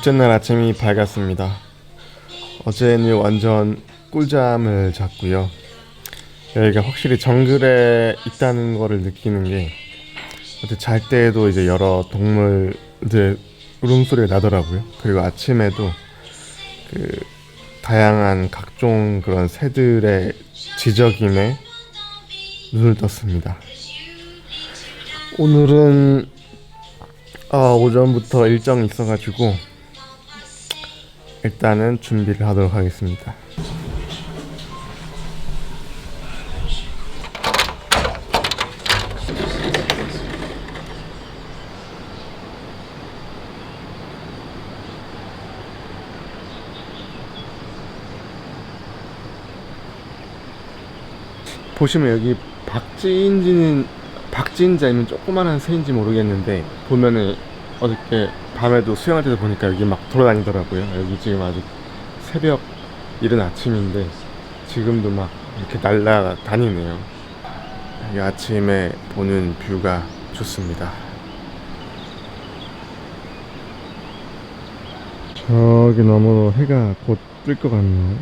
둘째 날 아침이 밝았습니다. 어제는 완전 꿀잠을 잤고요. 여기가 확실히 정글에 있다는 거를 느끼는 게 어제 잘 때에도 이제 여러 동물들 울음소리가 나더라고요. 그리고 아침에도 그 다양한 각종 그런 새들의 지저김에 눈을 떴습니다. 오늘은 아, 오전부터 일정이 있어가지고 일단은 준비를 하도록 하겠습니다. 보시면 여기 박쥐인지는 박쥐인지 아니면 조그만한 새인지 모르겠는데 보면은 어저께 밤에도 수영할 때도 보니까 여기 막 돌아다니더라고요. 여기 지금 아직 새벽 이른 아침인데 지금도 막 이렇게 날아다니네요. 여기 아침에 보는 뷰가 좋습니다. 저기 너머로 해가 곧 뜰 것 같네요.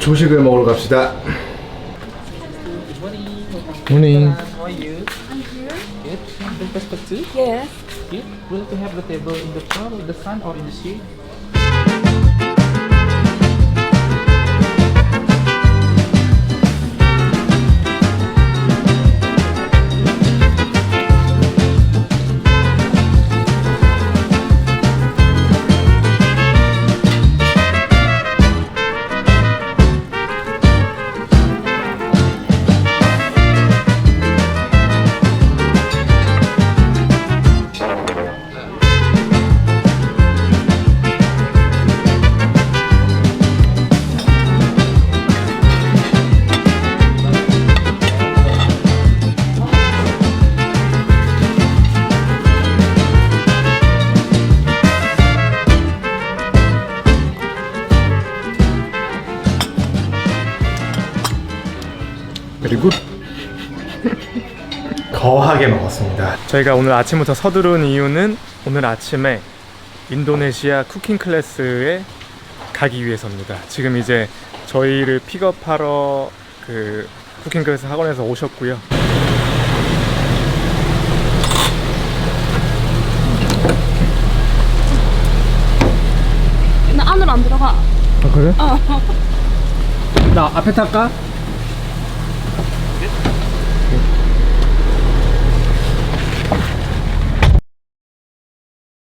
조식을 먹으러 갑시다. morning. How are you? I'm here. Good. Breakfast for two? Yes. Good. Would you like to have the table in the front, in the sun, or in the shade? 그리고 거하게 먹었습니다. 저희가 오늘 아침부터 서두른 이유는 오늘 아침에 인도네시아 쿠킹 클래스에 가기 위해서입니다. 지금 이제 저희를 픽업하러 그 쿠킹 클래스 학원에서 오셨고요. 나 안으로 안 들어가. 아 그래? 나 앞에 탈까?